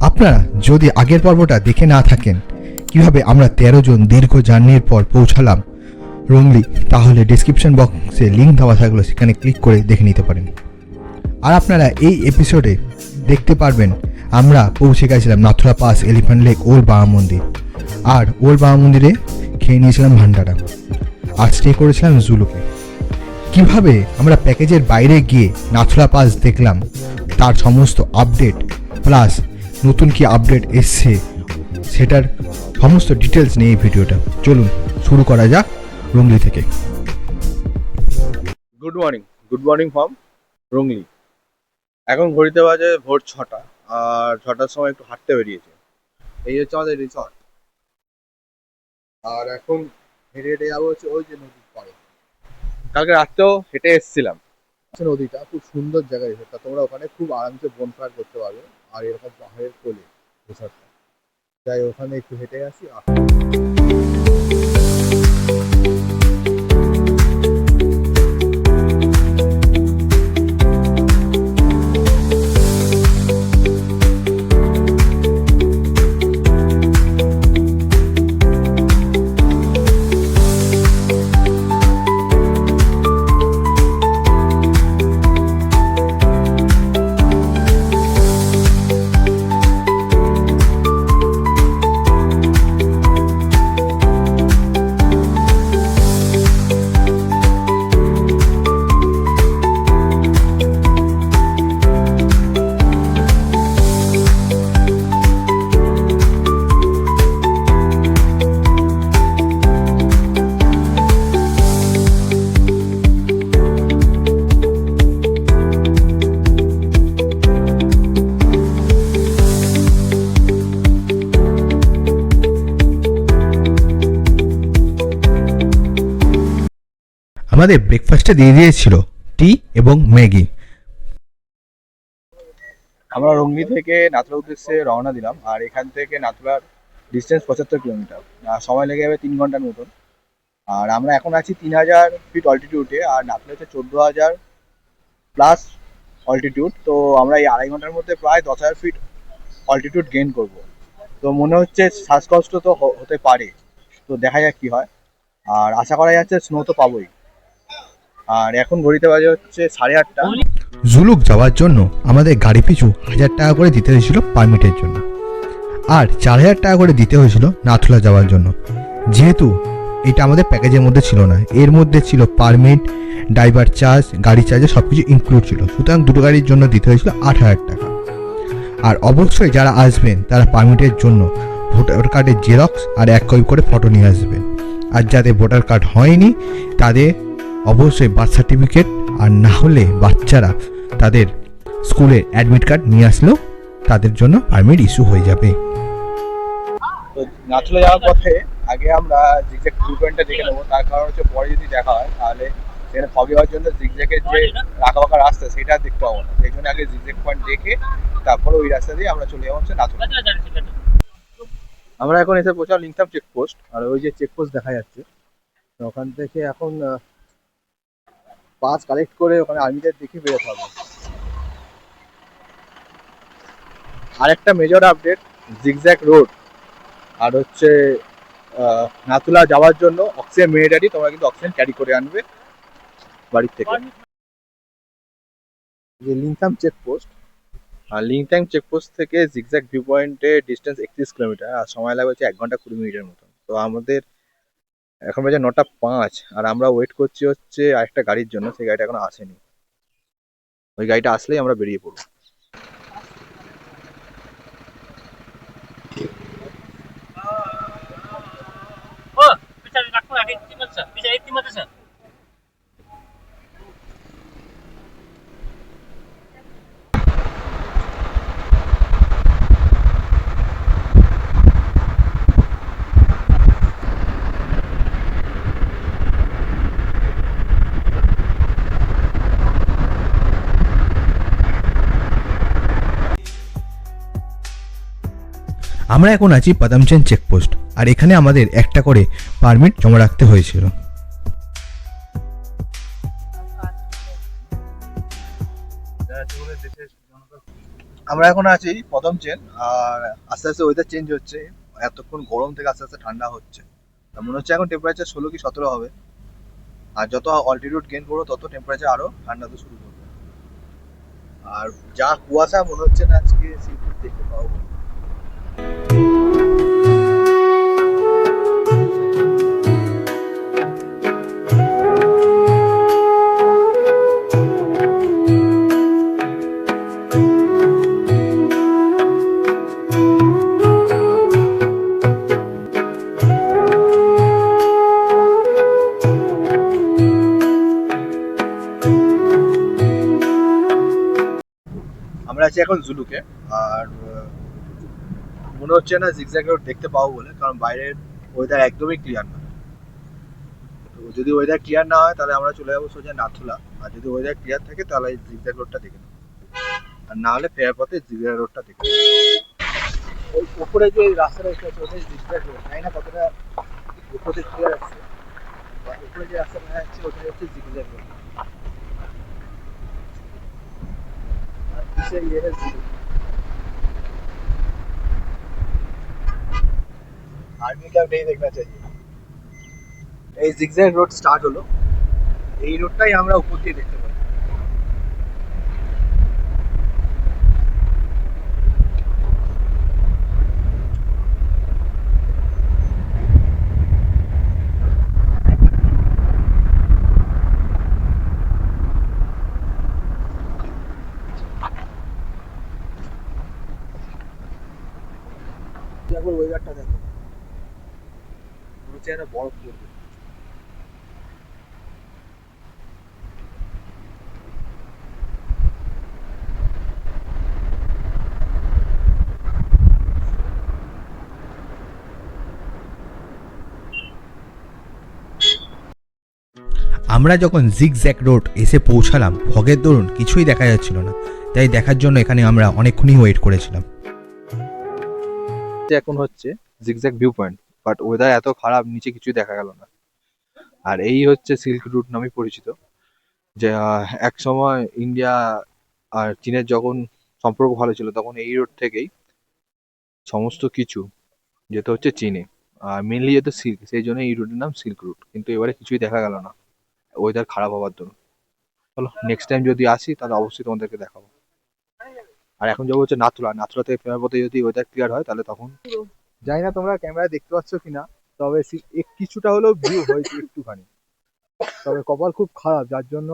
আপনারা যদি আগের পর্বটা দেখে না থাকেন, কীভাবে আমরা তেরো জন দীর্ঘ জার্নির পর পৌঁছালাম রংলি, তাহলে ডিসক্রিপশন বক্সে লিঙ্ক দেওয়া থাকল, সেখানে ক্লিক করে দেখে নিতে পারেন। আর আপনারা এই এপিসোডে দেখতে পারবেন, আমরা পৌঁছে গেছিলাম Nathula pass, elephant lake, old Baba মন্দির। আর ওল্ড বাবা মন্দিরে খেয়ে নিয়েছিলাম ভান্ডারা। আর স্টে করেছিলাম জুলুকে। কীভাবে আমরা প্যাকেজের বাইরে গিয়ে নাথুরা পাস দেখলাম, তার সমস্ত আপডেট প্লাস নতুন কি আপডেট এসছে সেটার সমস্ত ডিটেলস নিয়ে এই ভিডিওটা। চলুন শুরু করা যাক রুংলি থেকে। Good morning good morning from Rungli এখন ঘড়িতে বাজে ভোর ছটা আর ছটার সময় একটু হাঁটতে বেরিয়েছে। এই হচ্ছে আমাদের রিসর্ট আর এখন হেঁটে হেঁটে যাব হচ্ছে ওই যে নদীর পাড়ে। কালকে রাত্রেও হেঁটে এসেছিলাম। নদীটা খুব সুন্দর জায়গা রিসর্টটা তোমরা ওখানে খুব আরামসে বনফায়ার করতে পারবে। আর এরকম পাহাড়ের কোলে রিসর্টটা যাই ওখানে একটু হেঁটে আসি আমাদের ব্রেকফাস্টে দিয়ে দিয়েছিল টি এবং ম্যাগি। আমরা রঙ্গি থেকে নাথুরা উদ্দেশ্যে রওনা দিলাম, আর এখান থেকে নাথুরার ডিস্টেন্স পঁচাত্তর কিলোমিটার সময় লেগে যাবে তিন ঘণ্টার মতন। আর আমরা এখন আছি তিন হাজার ফিট অল্টিটিউডে আর নাথুরা হচ্ছে চোদ্দ হাজার প্লাস অল্টিটিউড তো আমরা এই আড়াই ঘণ্টার মধ্যে প্রায় দশ হাজার ফিট অল্টিটিউড গেইন করব। তো মনে হচ্ছে শ্বাসকষ্ট তো হতে পারে। তো দেখা যাক কি হয়। আর আশা করা যাচ্ছে স্নো তো পাবোই। আর এখন ঘড়িতে বাজে হচ্ছে সাড়ে আটটা। জুলুক যাওয়ার জন্য আমাদের গাড়ি পিছু হাজার টাকা করে দিতে হয়েছিল পারমিটের জন্য। আর চার হাজার টাকা করে দিতে হয়েছিল নাথুলা যাওয়ার জন্য। যেহেতু এটা আমাদের প্যাকেজের মধ্যে ছিল না, এর মধ্যে ছিল পারমিট ড্রাইভার চার্জ গাড়ি চার্জে সব কিছু ইনক্লুড ছিল। সুতরাং দুটো গাড়ির জন্য দিতে হয়েছিল আট হাজার টাকা। আর অবশ্যই যারা আসবেন, তারা পারমিটের জন্য ভোটার কার্ডের জেরক্স আর এক কপি করে ফটো নিয়ে আসবেন। আর যাদের ভোটার কার্ড হয়নি, তাদের অবশ্যই বার্থ সার্টিফিকেট আর না হলে বাচ্চারা তাদের স্কুলে অ্যাডমিট কার্ড নিয়ে আসলেও তাদের জন্য পারমিট ইস্যু হয়ে যাবে। তো নাচলে যাওয়ার পথে আগে আমরা জিগজ্যাগ ভিউ দেখে নেব, তার কারণ হচ্ছে পরে যদি দেখা হয়, তাহলে সেখানে ফগে হওয়ার জন্য জিগজ্যাগের যে রাখা বাঁকা রাস্তা, সেটা দেখতে পাবো না। সেই জন্য আগে জিগজ্যাগ পয়েন্ট দেখে তারপরে ওই রাস্তা দিয়ে আমরা চলে যাব হচ্ছে নাচলে আমরা এখন এসে পৌঁছাম লিংথাম চেকপোস্ট আর ওই যে চেকপোস্ট দেখা যাচ্ছে। তো ওখান থেকে এখন পাস কালেক্ট করে ওখানে আর্মিদের দেখে বেরোতে হবে। আরেকটা মেজর আপডেট জিগজ্যাক রোড আর হচ্ছে নাতুলা যাওয়ার জন্য অক্সিজেন মিনিটারি তোমরা কিন্তু অক্সিজেন ক্যারি করে আনবে বাড়ির থেকে। যে লিংথাম চেকপোস্ট আর লিংথাম চেকপোস্ট থেকে জিগজ্যাগ ভিউ পয়েন্টে ডিস্টেন্স একত্রিশ কিলোমিটার আর সময় লাগবে হচ্ছে এক ঘণ্টা কুড়ি মিনিটের মতন। তো আমাদের এখন বাজে নটা পাঁচ আর আমরা ওয়েট করছি হচ্ছে আরেকটা গাড়ির জন্য, সেই গাড়িটা এখনও আসেনি ওই গাড়িটা আসলেই আমরা বেরিয়ে পড়ব বিচার, রাখো আগে কি বলছ বিচার Bisa timah sah. আমরা এখন আছি পাদামচেন চেকপোস্ট আর এখানে আমাদের একটা করে পারমিট জমা রাখতে হয়েছিল। আমরা এখন আছি প্রথম চেন আর আস্তে আস্তে ওয়েদার চেঞ্জ হচ্ছে। এতক্ষণ গরম থেকে আস্তে আস্তে ঠান্ডা হচ্ছে। মনে হচ্ছে এখন টেম্পারেচার ষোলো কি সতেরো হবে। আর যত অল্টিটিউড গেন করব, তত টেম্পারেচার আরও ঠান্ডা তো শুরু করবে। আর যা কুয়াশা মনে হচ্ছে না আজকে দেখতে পাবো আমরা আছি এখন জুলুকে আর মনে হচ্ছে না জিগজ্যাগ রোড দেখতে পাবো বলে, কারণ বাইরের ওয়েদার একদমই ক্লিয়ার না। তো যদি ওয়েদার ক্লিয়ার না হয়, তাহলে আমরা চলে যাব সোজা নাথুলা। আর যদি ওয়েদার ক্লিয়ার থাকে, তাহলে জিগজ্যাগ রোডটা দেখে নেব। আর না হলে ফেরার পথে জিগজ্যাগ রোডটা দেখে ওই উপরে যে রাস্তাটা দেখতে পাচ্ছি, ওটাই জিগজ্যাগ রোড জানি না কতটা উপরে ক্লিয়ার আছে উপরে যে রাস্তাটা দেখা যাচ্ছে, ওটাই হচ্ছে জিগজ্যাগ রোড আর পিছে ये है জিগজ্যাগ आर्मी कैंप नहीं देखना चाहिए এই জিগজ্যাগ রোড স্টার্ট হলো এই রোডটাই আমরা উপর দিয়ে দেখতে পাই একটা বরফ পড়বে আমরা যখন জিগজ্যাক রোড এসে পৌঁছালাম ফগের দরুন কিছুই দেখা যাচ্ছিল না। তাই দেখার জন্য এখানে আমরা অনেকক্ষণই ওয়েট করেছিলাম। এখন হচ্ছে zigzag view point but weather এত খারাপ, নিচে কিছুই দেখা গেল না। আর এই হচ্ছে সিল্ক রুট নামে পরিচিত। যে এক সময় ইন্ডিয়া আর চীনের যখন সম্পর্ক ভালো ছিল, তখন এই রোড থেকেই সমস্ত কিছু যেতে হচ্ছে চীনে। আর মেনলি যেত সিল্ক সেই জন্য এই রুটের নাম সিল্ক রুট কিন্তু এবারে কিছুই দেখা গেল না। ওয়েদার খারাপ হওয়ার জন্য। চলো নেক্সট টাইম যদি আসি, তাহলে অবশ্যই তোমাদেরকে দেখাবো। আর এখন যাব হচ্ছে নাথুলা। নাথুলা থেকে ফেরার পথে যদি ওয়েদার ক্লিয়ার হয়, তাহলে তখন জানি না তোমরা ক্যামেরায় দেখতে পাচ্ছ কিনা তবে কিছুটা হলেও ভিউ হয়েছে একটুখানি। তবে কপাল খুব খারাপ যার জন্য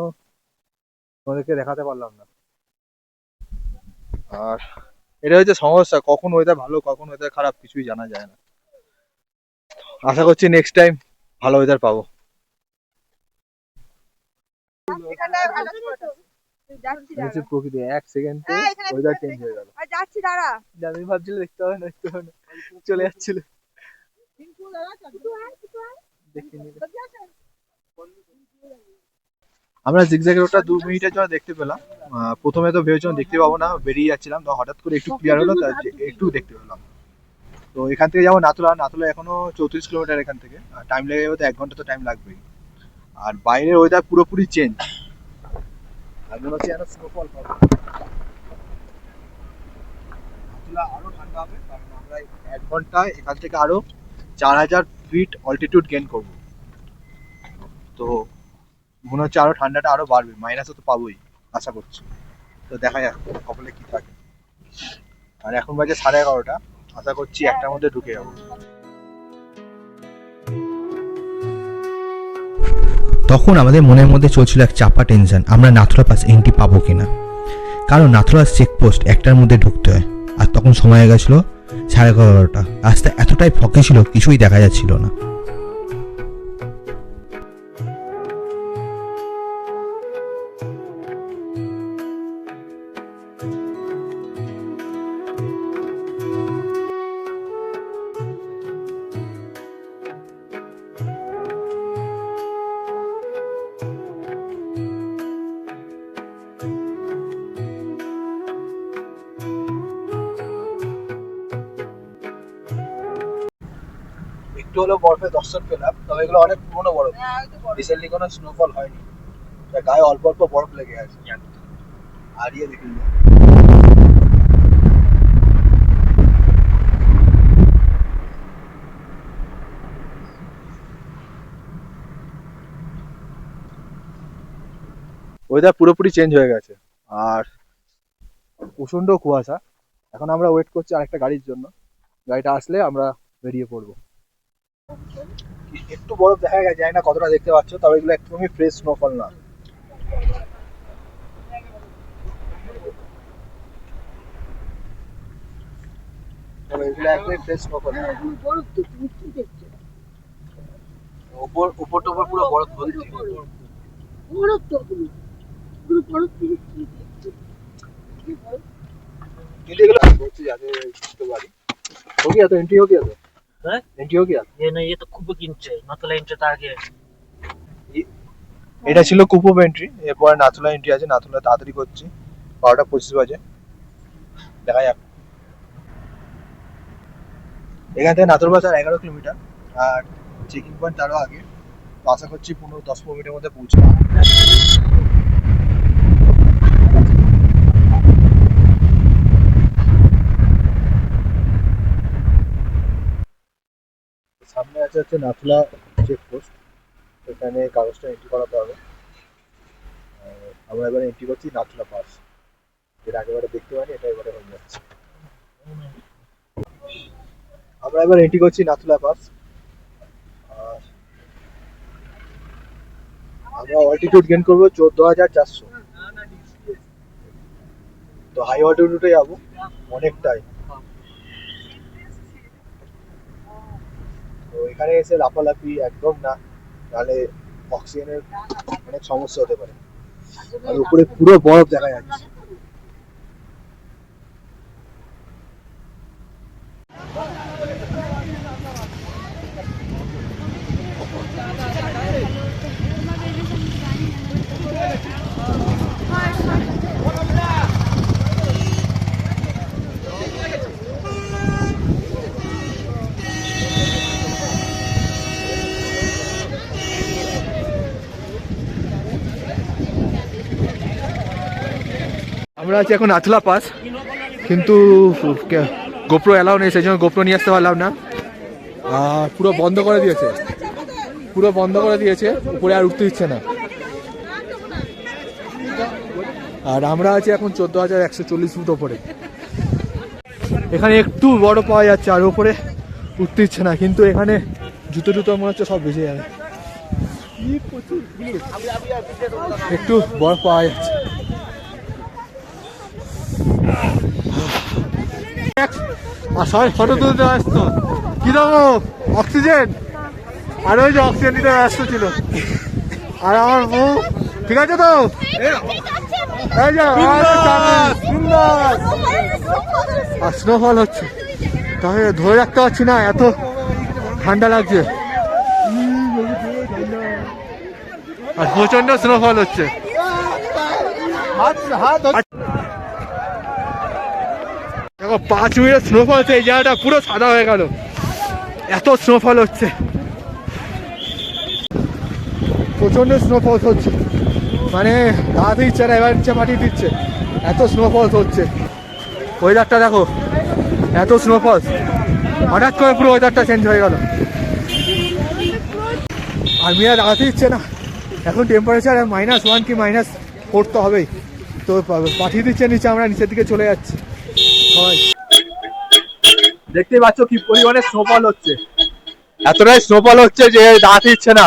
তোমাদেরকে দেখাতে পারলাম না। আর এটা হচ্ছে সমস্যা কখন ওয়েদার ভালো কখন ওয়েদার খারাপ কিছুই জানা যায় না। আশা করছি নেক্সট টাইম ভালো ওয়েদার পাবো। প্রকৃতি এক সেকেন্ডে ওয়েদার চেঞ্জ হয়ে গেল। যাচ্ছি দাঁড়া। আমি ভাবছিল দেখতে হবে না দেখতে হবে না। চলে যাচ্ছিল। আমরা জিগজ্যাগ রোডটা দু মিনিটের জন্য দেখতে পেলাম। প্রথমে তো ভেবেছিলাম দেখতে পাবো না, বেরিয়ে যাচ্ছিলাম, তো হঠাৎ করে একটু ক্লিয়ার হলো যে- একটু দেখতে পেলাম। তো এখান থেকে যাব নাতুলা নাতুলা এখনও চৌত্রিশ কিলোমিটার এখান থেকে। টাইম লেগে যাবে তো এক ঘণ্টা তো টাইম লাগবেই। আর বাইরের ওয়েদার পুরোপুরি চেঞ্জ আর মনে হচ্ছে স্নোফল হবে। নাতুলা আরও ঠান্ডা হবে, কারণ আমরা এক ঘন্টায় এখান থেকে আরও চার হাজার ফিট অল্টিটিউড গেন করব। তো মনে হচ্ছে আরও ঠান্ডাটা আরও বাড়বে মাইনাসও তো পাবোই, আশা করছি। তো দেখা যাক কপালে কি থাকে। আর এখন বাজে সাড়ে এগারোটা, আশা করছি একটার মধ্যে ঢুকে যাব। তখন আমাদের মনের মধ্যে চলছিল এক চাপা টেনশন আমরা নাথুরা পাস এন্ট্রি পাবো কিনা। কারণ নাথুরা চেকপোস্ট একটার মধ্যে ঢুকতে হয়। আর তখন সময় গেছিল সাড়ে এগারোটা। রাস্তা এতটাই ফকে ছিল কিছুই দেখা যাচ্ছিল না। হলো বরফে দর্শন পেলাম তবে এগুলো অনেক পুরনো বরফ। রিসেন্টলি কোনো স্নোফল হয়নি। গায়ে অল্প অল্প বরফ লেগে আছে। আর ইয়ে দেখুন। ওয়েদার পুরোপুরি চেঞ্জ হয়ে গেছে। আর প্রচণ্ড কুয়াশা। এখন আমরা ওয়েট করছি আরেকটা গাড়ির জন্য। গাড়িটা আসলে আমরা বেরিয়ে পড়ব। একটু বরফ দেখা গেছে জানি না কতটা দেখতে পাচ্ছ তবে এগুলো একদমই ফ্রেশ স্নোফল না তবে এগুলো একদমই ফ্রেশ স্নোফল না উপর উপর টোপর পুরো বরফ ভর্তি কিন্তু এগুলো বলছি যাতে বুঝতে পারি हो गया तो एंट्री हो गया तो हैं? एंट्री हो गया ये नहीं ये तो खूब किंचे नतला इंचे तो आगे এটা ছিল কুপুব এন্ট্রি এরপরে নাথুলা এন্ট্রি আছে নাথুলা তাড়াতাড়ি করছি বারোটা পঁচিশ বাজে দেখা যাক এখান থেকে নাথুর বাজার এগারো কিলোমিটার আর চেকিং পয়েন্ট তারও আগে তো আশা করছি পনেরো দশ পনেরো মিনিটের মধ্যে পৌঁছবো আছে হচ্ছে নাথুলা চেকপোস্ট এখানে কাগজটা এন্ট্রি করাতে হবে। আমরা এবারে এন্ট্রি করছি নাথুলা পাস যেটা আগেবারে দেখতে পাইনি, এটা এবারে হয়ে যাচ্ছে। আমরা এবার এন্ট্রি করছি নাথুলা পাস আমরা অল্টিটিউড গেন করব চোদ্দ হাজার চারশো। তো হাই অল্টিটিউডে যাব, অনেকটাই। তো এখানে এসে লাফালাফি একদম না, নাহলে অক্সিজেনের অনেক সমস্যা হতে পারে। আর উপরে পুরো বরফ দেখা যাচ্ছে। আমরা আছি এখন আথলা পাস, কিন্তু গোপ্রো অ্যালাউ নেই, সেই জন্য গোপ্রো নিয়ে আসতে পারলাম না। আর পুরো বন্ধ করে দিয়েছে। পুরো বন্ধ করে দিয়েছে, উপরে আর উঠতে দিচ্ছে না। আর আমরা আছি এখন চোদ্দ হাজার একশো চল্লিশ ফুট ওপরে। এখানে একটু বড় পাওয়া যাচ্ছে, আর ওপরে উঠতে দিচ্ছে না, কিন্তু এখানে জুতো টুতো মনে হচ্ছে সব বেঁচে যাবে। একটু বড় পাওয়া যাচ্ছে। আর সবাই ফটো তুলতে ব্যস্ত। অক্সিজেন? আর ওই যে অক্সিজেন নিতে ব্যস্ত ছিল। আর আমার বউ ঠিক আছে তো? এই যে সুন্দর! আর স্নোফল হচ্ছে। তাহলে ধরে রাখতে পারছি না এত ঠান্ডা লাগছে। আর প্রচণ্ড স্নোফল হচ্ছে। দেখো পাঁচ মিনিট স্নোফল হচ্ছে, এই জায়গাটা পুরো সাদা হয়ে গেল। এত স্নোফল হচ্ছে। প্রচণ্ড স্নোফল হচ্ছে। মানে দাঁড়াতে ইচ্ছে না, এবার ইচ্ছে মাটি দিচ্ছে। এত স্নোফল হচ্ছে। ওয়েদারটা দেখো, এত স্নোফল হঠাৎ করে পুরো ওয়েদারটা চেঞ্জ হয়ে গেল। আর মেয়েরা দাঁড়াতে ইচ্ছে না। এখন টেম্পারেচার মাইনাস ওয়ান কি মাইনাস ফোর তো হবেই। তো পাঠিয়ে দিচ্ছে নিচে, আমরা নিচের দিকে চলে যাচ্ছি। সবাই দেখতেই পাচ্ছ কি পরিমাণে স্নোফল হচ্ছে। এতটাই স্নোফল হচ্ছে যে দাঁড়াতে ইচ্ছে না।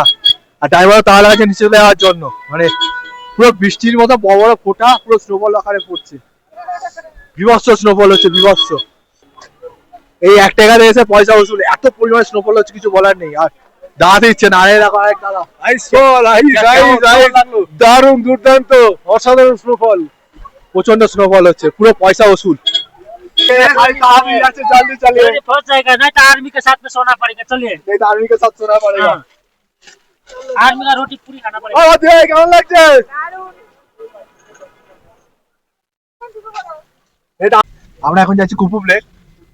আর ড্রাইভার তাহলে আছে নিচে দেওয়ার জন্য। মানে পুরো বৃষ্টির মতো বড় বড় ফোঁটা পুরো স্নোফল আকারে পড়ছে। বিভৎস স্নোফল হচ্ছে বিভৎস। এই এক টাকাতে এসে পয়সা উসুল। এত পরিমাণে স্নোফল হচ্ছে কিছু বলার নেই। আর দাঁড়াতে ইচ্ছে না। আরে দেখো আরেক দাদা দারুণ দুর্দান্ত অসাধারণ স্নোফল প্রচণ্ড স্নোফল হচ্ছে। পুরো পয়সা वसूल जल्दी चलिए अरे फंस जाएगा नहीं तो आर्मी के साथ में सोना पड़ेगा चलिए नहीं तो आर्मी के साथ सोना पड़ेगा हाँ। आर्मी का रोटी पूरी खाना पड़ेगा ও দিয়ে কেমন লাগছে এটা আমরা এখন যাচ্ছি কুপুব লেক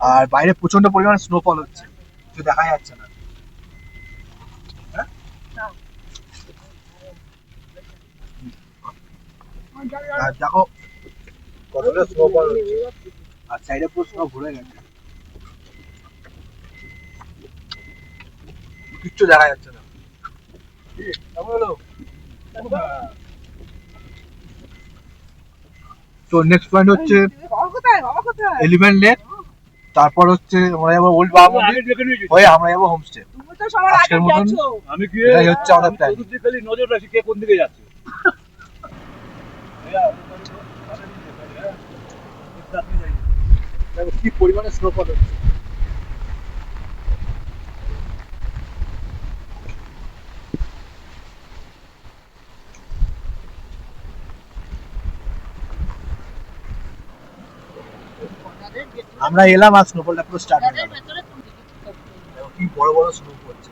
আর বাইরে প্রচন্ড পরিমাণে স্নোফল হচ্ছে কিছু দেখা যাচ্ছে না হ্যাঁ? আর দেখো কতটা স্নোফল হচ্ছে আর সাইডে পুরো স্নো ঘুরে গেছে কিচ্ছু দেখা যাচ্ছে না তো নেক্সট পয়েন্ট হচ্ছে এলিফ্যান্ট লেক তারপর হচ্ছে আমরা যাব ওল্ড হয়ে আমরা যাব হোমস্টে আজকের মতন আমি কি হচ্ছে আমাদের খালি নজর রাখি কে কোন দিকে যাচ্ছে কি পরিমাণে স্নোফল হচ্ছে? আমরা এলাম আর স্নোফলটা পুরো স্টার্ট হয়ে গেল কি বড় বড় স্নো পড়ছে।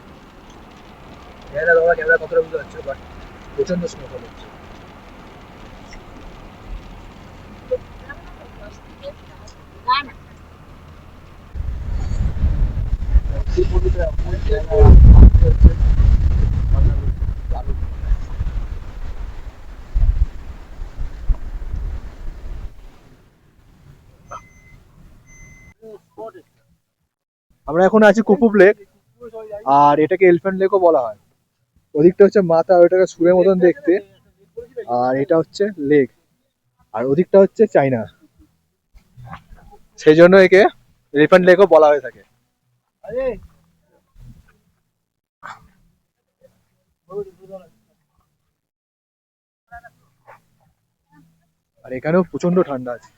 ক্যামেরা দাদা ক্যামেরা কতটা বুঝতে পারছ? বাট প্রচণ্ড স্নোফল হচ্ছে এই পর্যন্ত ফুল ক্যামেরা হচ্ছে দারুণ। আমরা এখন আছি কুপুব লেক, আর এটাকে এলিফ্যান্ট লেকও বলা হয়। ওদিকটা হচ্ছে মাথা ওইটাকে সুরের মতন দেখতে। আর এটা হচ্ছে লেক, আর ওদিকটা হচ্ছে চাইনা সেই জন্য একে এলিফ্যান্ট লেকও বলা হয়ে থাকে। আর এখানেও প্রচণ্ড ঠান্ডা আছে।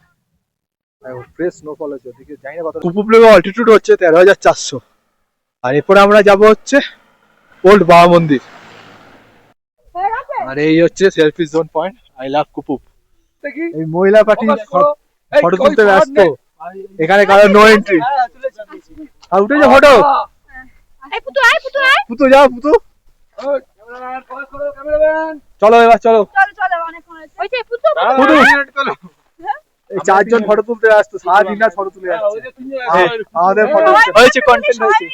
ফ্রেশ স্নোফল আছে ওদিকে জানি না কত কুপুব অল্টিটিউড হচ্ছে তেরো হাজার চারশো। আর এরপরে আমরা যাব হচ্ছে ওল্ড বাবা মন্দির আর এই হচ্ছে selfie zone point I love Kupup এই মহিলা পার্টি ফটো তুলতে ব্যস্ত। এখানে কারও নো এন্ট্রি আর উঠে যা ফটো। পুতু আয় পুতু আয় পুতু যাও পুতু। চলো এবার চলো। চলো চলো অনেক হয়েছে। ওই যে পুতু পুতু। চারজন ফটো তুলতে ব্যস্ত সারাদিন রাত ফটো তুলে যাচ্ছে আ- আমাদের ফটো হয়েছে কন্টেন্ট হয়েছে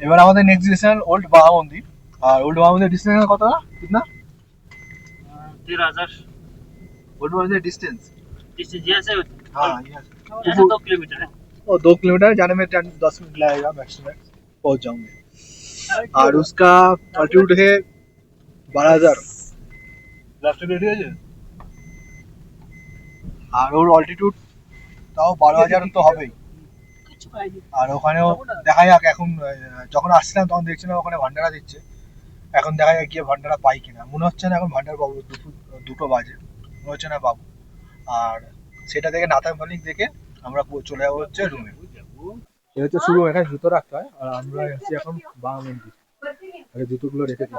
এবার আমাদের নেক্সট ডিসিশন ওল্ড বাবা মন্দির আর ওল্ড বাবা মন্দির ডিস্টেন্স কত কিতনা तेरह हजार ओल्ड बाबा मंदिर डिस्टेंस जिससे यहाँ से हाँ यहाँ से दो किलोमीटर है और दो किलोमीटर जाने में टेन दस मिनट लगेगा मैक्सिमम पहुंच जाऊंगे और उसका अल्टीट्यूड है बारह हजार আর ওর অল্টিটিউড তাও বারো হাজার তো হবেই আর ওখানেও দেখা যাক এখন যখন আসছিলাম তখন দেখছিলাম ওখানে ভান্ডারা দিচ্ছে এখন দেখা যাক গিয়ে ভান্ডারা পাই কিনা মনে হচ্ছে না এখন ভান্ডার পাবো দুটো দুটো বাজে মনে হচ্ছে না পাবো আর সেটা থেকে নাথান ফালিক দেখে আমরা চলে যাব হচ্ছে রুমে এটা হচ্ছে শুরু এখানে জুতো রাখতে হয় আর আমরা এসেছি এখন বাবা মন্দির আগে জুতোগুলো রেখে দিই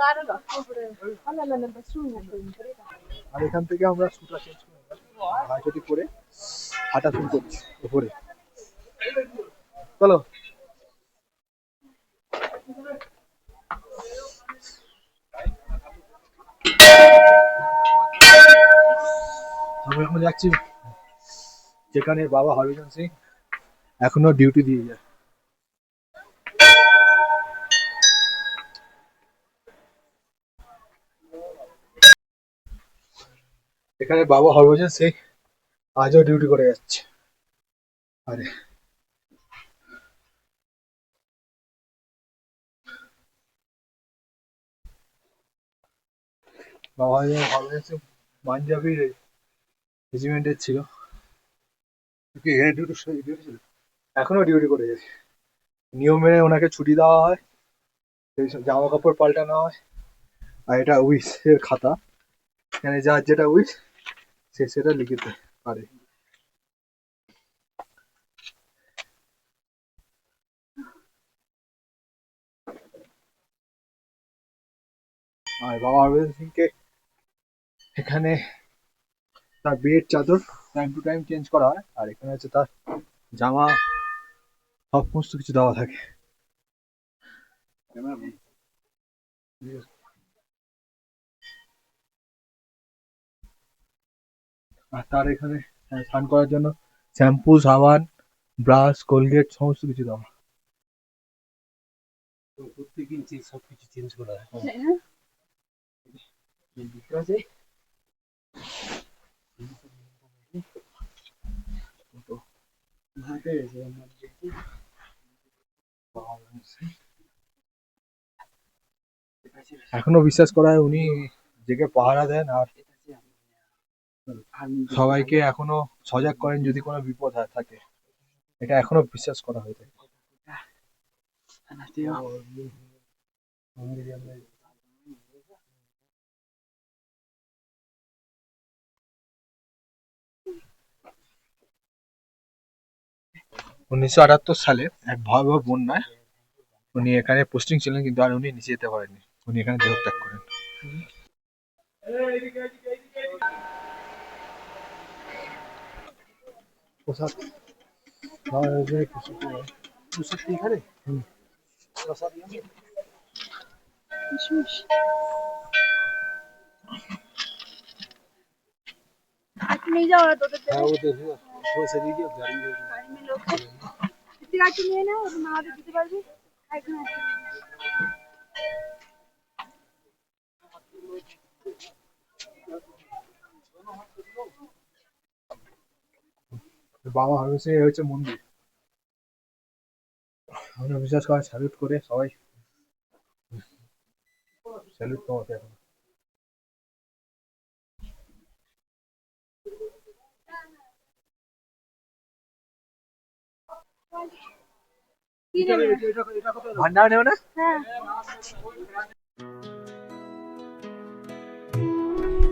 আর এখান থেকে আমরা শুটা চেঞ্জ করে হাঁটুটি করে হাঁটা শুরু করছি উপরে চলো। আমরা এখন যাচ্ছি যেখানে বাবা হরিজন সিং এখনও ডিউটি দিয়ে যায়। এখানে বাবা হরভজন সিং আজও ডিউটি করে যাচ্ছে। আরে। বাবা হরভজন সিং পাঞ্জাবি রেজিমেন্টের ছিল। কি এখানে ডিউটি ডিউটি ছিল এখনও ডিউটি করে যাচ্ছে। নিয়ম মেনে ওনাকে ছুটি দেওয়া হয় সেই সব জামা কাপড় পাল্টানো হয় আর এটা উইসের খাতা। এখানে যার যেটা উইস সে সেটা লিখিতে পারে। আর বাবা অরবিন্দ সিংকে এখানে তার বেড চাদর টাইম টু টাইম চেঞ্জ করা হয় আর এখানে হচ্ছে তার জামা সমস্ত কিছু দেওয়া থাকে। আর তার এখানে স্নান করার জন্য শ্যাম্পু সাবান ব্রাশ কোলগেট সমস্ত কিছু দেওয়া। প্রত্যেক ইঞ্চি সব কিছু চেঞ্জ করা এখনও বিশ্বাস করা হয় উনি জেগে পাহারা দেন আর সবাইকে এখনও সজাগ করেন যদি কোনো বিপদ হয় থাকে। এটা এখনও বিশ্বাস করা হয়ে থাকে। উনিশশো আটাত্তর সালে এক ভয়াবহ বন্যায় উনি এখানে পোস্টিং ছিলেন কিন্তু আর উনি নিচে যেতে পারেননি। উনি এখানে দেহত্যাগ করেন। প্রসাদ এখানে नहीं जाओ ना तो तो गाड़ी में लोग हैं। कितनी गाड़ी বাবা হয়েছে হচ্ছে মন্দির। আমরা বিশ্বাস করে স্যালুট করে সবাই। স্যালুট তোমাকে এখন। ভান্ডার নেও না? হ্যাঁ।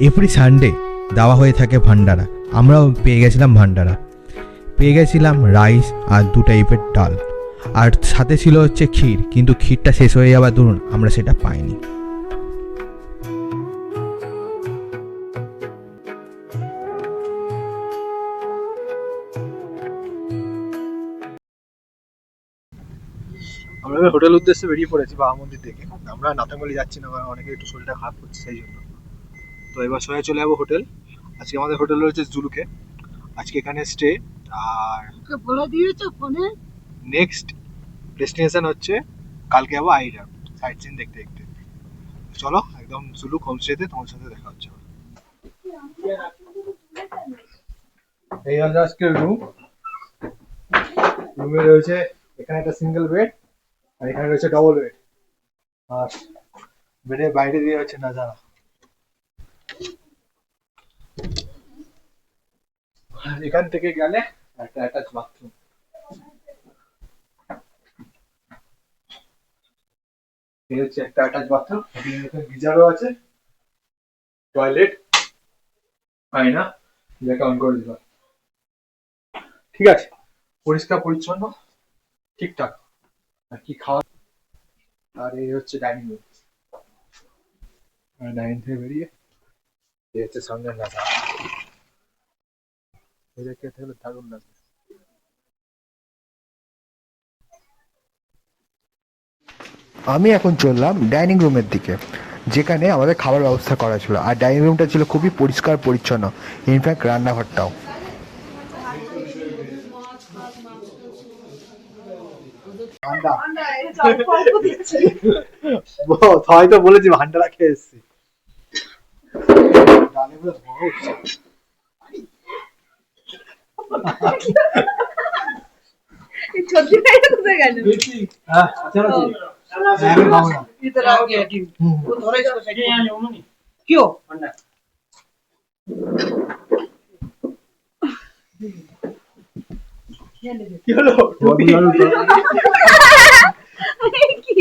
এভরি সানডে দেওয়া হয়ে থাকে ভান্ডারা। আমরাও পেয়ে গেছিলাম ভান্ডারা। পেয়ে গেছিলাম রাইস আর দু টাইপের ডাল। আর সাথে ছিল হচ্ছে ক্ষীর, কিন্তু ক্ষীরটা শেষ হয়ে যাওয়ার দরুন আমরা সেটা পাইনি। আমরা হোটেল উদ্দেশ্যে বেরিয়ে পড়েছি বাবা মন্দির থেকে। আমরা নাতাঙ্গলি যাচ্ছি না অনেকে একটু শরীরটা খারাপ করছে, সেই জন্য। তো এবার সোজা চলে যাব হোটেল। আজকে আমাদের হোটেল রয়েছে জুলুকে আজকে এখানে স্টে আর বলে দিয়েছ ফোনে? নেক্সট ডেস্টিনেশন হচ্ছে কালকে যাব আইডা সাইট সিন দেখতে দেখতে। চলো একদম জুলুক হোমস্টেতে তোমার সাথে দেখা হচ্ছে এই হচ্ছে আজকের রুম রুমে রয়েছে এখানে একটা সিঙ্গেল বেড আর এখানে রয়েছে ডবল বেড আর বেডের বাইরে দিয়ে হচ্ছে নাজারা। এখান থেকে গেলে একটা অ্যাটাচ বাথরুম এই হচ্ছে একটা অ্যাটাচ বাথরুম এখানে গিজারও আছে। টয়লেট আয়না যেটা অন করে দিবা ঠিক আছে? পরিষ্কার, পরিচ্ছন্ন, ঠিকঠাক। আর কি খাওয়া? আর এই হচ্ছে ডাইনিং রুম আর ডাইনিং থেকে বেরিয়ে এই হচ্ছে সামনে নাজা এদেরকে থাকলে দারুণ লাগবে আমি এখন চললাম ডাইনিং রুমের দিকে যেখানে আমাদের খাবার ব্যবস্থা করা ছিল। আর ডাইনিং রুমটা ছিল খুবই পরিষ্কার পরিচ্ছন্ন। ইনফ্যাক্ট রান্নাঘরটাও। দিচ্ছে হয়তো বলেছি ভান্ডারা খেয়ে এসছি। গেল? হলো? টুপি কি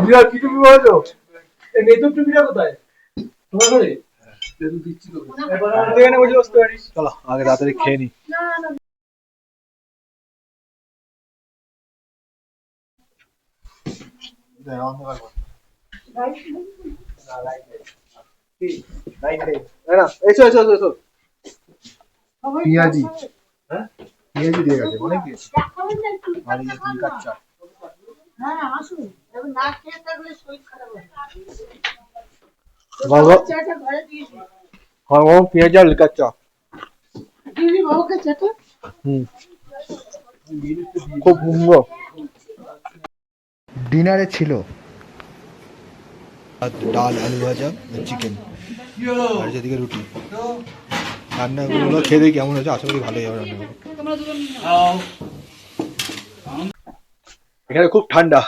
বিরাট কি টুপি বলো নেতুর টুপিটা কোথায়? তোমার ঘরে? এখানে বসে বসতে পারিস চলো আগে তাড়াতাড়ি খেয়ে নি। পেঁয়াজি হ্যাঁ পেঁয়াজি দিয়ে গেছে অনেক আর এই তিন কাপ চা হ্যাঁ আসুন না খেয়ে থাকলে শরীর খারাপ হবে হ্যাঁ আর লিকার চা দিদি বাবুকে চাটা হুম খুব সুন্দর ডিনারে ছিল। ডাল, আলু ভাজা চিকেন আর যেদিকে রুটি। রান্নাগুলো খেয়ে কেমন হয়েছে, আশা করি ভালোই হবে রান্নাগুলো। এখানে খুব ঠান্ডা।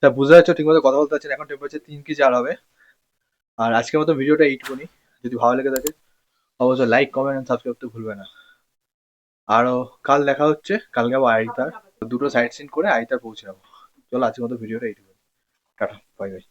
তা বুঝতে যাচ্ছে ঠিকমতো কথা বলতে পারছেন এখন টেম্পারেচার তিন কি চার হবে। আর আজকের মতো ভিডিওটা এইটুকুনি। যদি ভালো লেগে থাকে, অবশ্যই লাইক কমেন্ট এন্ড সাবস্ক্রাইব করতে ভুলবে না। আরও কাল দেখা হচ্ছে, কালকে যাব আইতার দুটো সাইড সিন করে আইতার পৌঁছে যাব। চলো আজকের মতো ভিডিওটা এইটুকু টাটা বাই বাই